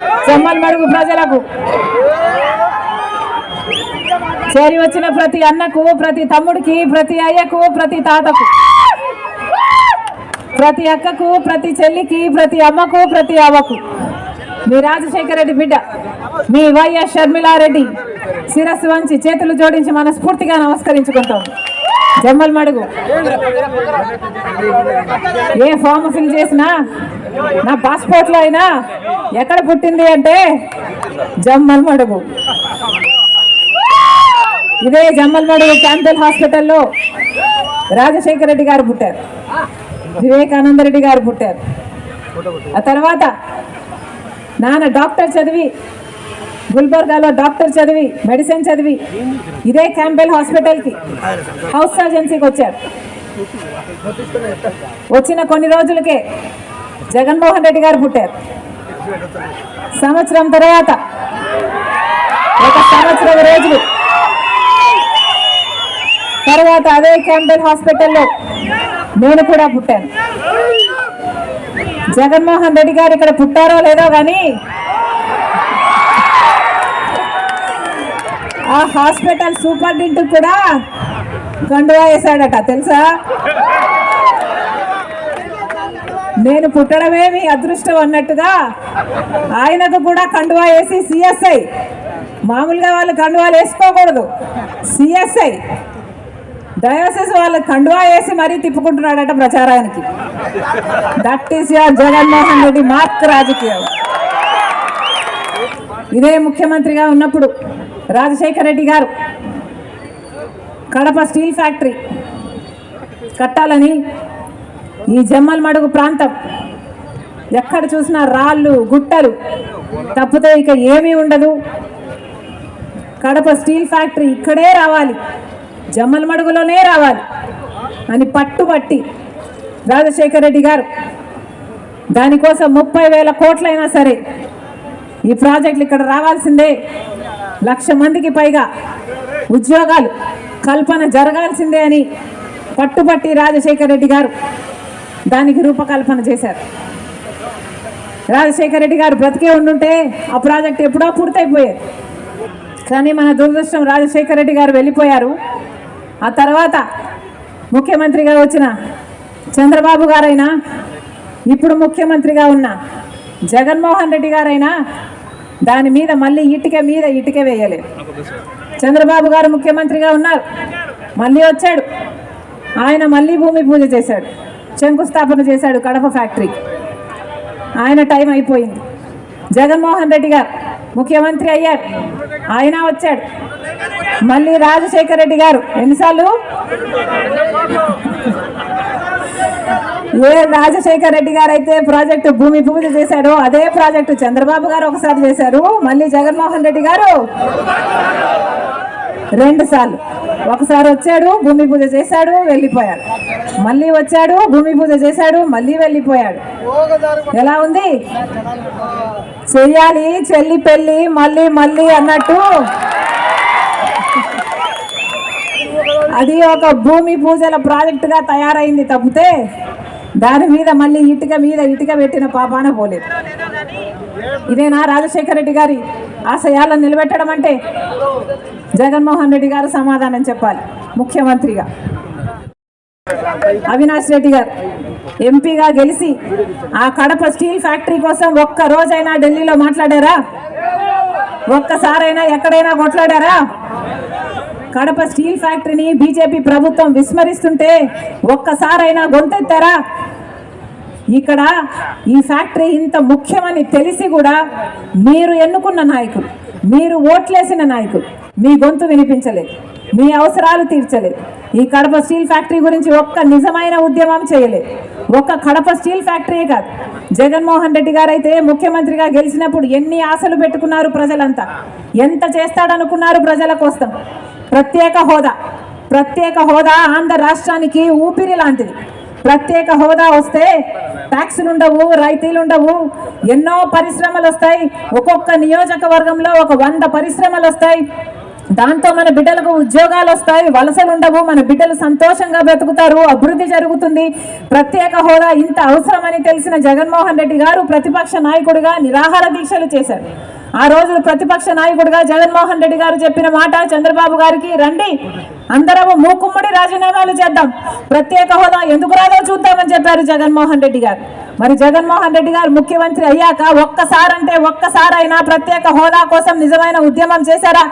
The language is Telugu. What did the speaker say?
జమ్మల్ మడుగు ప్రజలకు. చేరి వచ్చిన ప్రతి అన్నకు ప్రతి తమ్ముడికి ప్రతి అయ్యకు ప్రతి తాతకు ప్రతి అక్కకు ప్రతి చెల్లికి ప్రతి అమ్మకు ప్రతి అవ్వకు మీ రాజశేఖర రెడ్డి బిడ్డ మీ వైఎస్ షర్మిలారెడ్డి శిరస్సు వంచి చేతులు జోడించి మనస్ఫూర్తిగా నమస్కరించుకుంటాం. జమ్మల్ మడుగు. ఏ ఫామ్ ఫిల్ చేసినా నా పాస్పోర్ట్లో అయినా ఎక్కడ పుట్టింది అంటే జమ్మల్ మడుగు. ఇదే జమ్మల్ మడుగు క్యాన్సర్ హాస్పిటల్లో రాజశేఖర రెడ్డి గారు పుట్టారు. వివేకానంద రెడ్డి గారు పుట్టారు. ఆ తర్వాత నాన్న డాక్టర్ చదివి గుల్బర్గాలో డాక్టర్ చదివి మెడిసిన్ చదివి ఇదే క్యాంపెల్ హాస్పిటల్కి హౌస్ సర్జెన్సీకి వచ్చారు. వచ్చిన కొన్ని రోజులకే జగన్మోహన్ రెడ్డి గారు పుట్టారు. సంవత్సరం తర్వాత ఒక సంవత్సరం రోజులు. తర్వాత అదే క్యాంపెల్ హాస్పిటల్లో నేను కూడా పుట్టాను. జగన్మోహన్ రెడ్డి గారు ఇక్కడ పుట్టారో లేదో కానీ ఆ హాస్పిటల్ సూపరింటెండెంట్ కూడా కండువా వేశాడట తెలుసా? నేను పుట్టడమే మీ అదృష్టం అన్నట్టుగా ఆయనకు కూడా కండువా వేసి సిఎస్ఐ. మామూలుగా వాళ్ళు కండువాలు వేసుకోకూడదు. సిఎస్ఐ. డయాసిస్ వాళ్ళ కండువా వేసి మరీ తిప్పుకుంటున్నాడట ప్రచారానికి. That is your Jaganmohan Reddy mark రాజకీయం. ఇదే ముఖ్యమంత్రిగా ఉన్నప్పుడు రాజశేఖర రెడ్డి గారు కడప స్టీల్ ఫ్యాక్టరీ కట్టాలని ఈ జమ్మల్ మడుగు ప్రాంతం. ఎక్కడ చూసినా రాళ్ళు గుట్టలు. తప్పితే ఇక ఏమీ ఉండదు. కడప స్టీల్ ఫ్యాక్టరీ ఇక్కడే రావాలి. జమ్మల మడుగులోనే రావాలి. అని పట్టుబట్టి రాజశేఖర రెడ్డి గారు దానికోసం ముప్పై వేల కోట్లైనా సరే ఈ ప్రాజెక్టులు ఇక్కడ రావాల్సిందే. లక్ష మందికి పైగా ఉద్యోగాలు కల్పన జరగాల్సిందే అని పట్టుబట్టి రాజశేఖర రెడ్డి గారు. దానికి రూపకల్పన చేశారు. రాజశేఖర రెడ్డి గారు బ్రతికే ఉండుంటే ఆ ప్రాజెక్ట్ ఎప్పుడో పూర్తయిపోయేది. కానీ మన దురదృష్టం రాజశేఖర రెడ్డి గారు వెళ్ళిపోయారు. ఆ తర్వాత ముఖ్యమంత్రిగా వచ్చిన చంద్రబాబు గారైనా ఇప్పుడు ముఖ్యమంత్రిగా ఉన్న జగన్మోహన్ రెడ్డి గారైనా దాని మీద మళ్ళీ ఇటుక మీద ఇటుక వేయలేదు. చంద్రబాబు గారు ముఖ్యమంత్రిగా ఉన్నారు. మళ్ళీ వచ్చాడు. ఆయన మళ్ళీ భూమి పూజ చేశాడు. శంకుస్థాపన చేశాడు కడప ఫ్యాక్టరీకి ఆయన టైం అయిపోయింది. జగన్మోహన్ రెడ్డి గారు ముఖ్యమంత్రి అయ్యారు. ఆయన వచ్చాడు. మళ్ళీ రాజశేఖర రెడ్డి గారు ఎన్నిసార్లు? ఏ రాజశేఖర రెడ్డి గారు అయితే ప్రాజెక్టు భూమి పూజ చేశాడో అదే ప్రాజెక్టు చంద్రబాబు గారు ఒకసారి చేశారు. మళ్ళీ జగన్మోహన్ రెడ్డి గారు రెండు సార్లు. ఒకసారి వచ్చాడు భూమి పూజ చేశాడు వెళ్ళిపోయాడు. మళ్ళీ వచ్చాడు భూమి పూజ చేశాడు మళ్ళీ వెళ్ళిపోయాడు. ఎలా ఉంది? చెయ్యాలి చెల్లి పెళ్ళి మళ్ళీ మళ్ళీ అన్నట్టు. అది ఒక భూమి పూజల ప్రాజెక్టుగా తయారైంది తప్పితే దాని మీద మళ్ళీ ఇటుక మీద ఇటుక పెట్టిన పాపాన పోలేదు. ఇదేనా రాజశేఖర రెడ్డి గారి ఆశయాలను నిలబెట్టడం అంటే జగన్మోహన్ రెడ్డి గారు సమాధానం చెప్పాలి ముఖ్యమంత్రిగా. అవినాష్ రెడ్డి గారు ఎంపీగా గెలిచి ఆ కడప స్టీల్ ఫ్యాక్టరీ కోసం ఒక్క రోజైనా ఢిల్లీలో మాట్లాడారా? ఒక్కసారైనా ఎక్కడైనా కొట్లాడారా? కడప స్టీల్ ఫ్యాక్టరీని బీజేపీ ప్రభుత్వం విస్మరిస్తుంటే ఒక్కసారైనా గొంతెత్తారా? ఇక్కడ ఈ ఫ్యాక్టరీ ఇంత ముఖ్యమని తెలిసి కూడా మీరు ఎన్నుకున్న నాయకులు మీరు ఓట్లేసిన నాయకులు మీ గొంతు వినిపించలేదు మీ అవసరాలు తీర్చలేదు. ఈ కడప స్టీల్ ఫ్యాక్టరీ గురించి ఒక్క నిజమైన ఉద్యమం చేయలేదు. ఒక్క కడప స్టీల్ ఫ్యాక్టరీ కాదు. జగన్మోహన్ రెడ్డి గారు అయితే ముఖ్యమంత్రిగా గెలిచినప్పుడు ఎన్ని ఆశలు పెట్టుకున్నారు ప్రజలంతా? ఎంత చేస్తాడనుకున్నారు ప్రజల కోసం? ప్రత్యేక హోదా ప్రత్యేక హోదా ఆంధ్ర రాష్ట్రానికి ఊపిరి లాంటిది. ప్రత్యేక హోదా వస్తే ట్యాక్సులు ఉండవు రాయితీలు ఉండవు. ఎన్నో పరిశ్రమలు వస్తాయి. ఒక్కొక్క నియోజకవర్గంలో ఒక వంద పరిశ్రమలు వస్తాయి. దాంతో మన బిడ్డలకు ఉద్యోగాలు వస్తాయి. వలసలు ఉండవు. మన బిడ్డలు సంతోషంగా బ్రతుకుతారు. అభివృద్ధి జరుగుతుంది. ప్రత్యేక హోదా ఇంత అవసరమని తెలిసిన జగన్మోహన్ రెడ్డి గారు ప్రతిపక్ష నాయకుడిగా నిరాహార దీక్షలు చేశారు. ఆ రోజు ప్రతిపక్ష నాయకుడిగా జగన్మోహన్ రెడ్డి గారు చెప్పిన మాట చంద్రబాబు గారికి రండి అందరము మూకుమ్మడి రాజీనామాలు చేద్దాం. ప్రత్యేక హోదా ఎందుకు రాదో చూద్దామని చెప్పారు జగన్మోహన్ రెడ్డి గారు. మరి జగన్మోహన్ రెడ్డి గారు ముఖ్యమంత్రి అయ్యాక ఒక్కసారంటే ఒక్కసారైనా ప్రత్యేక హోదా కోసం నిజమైన ఉద్యమం చేశారా?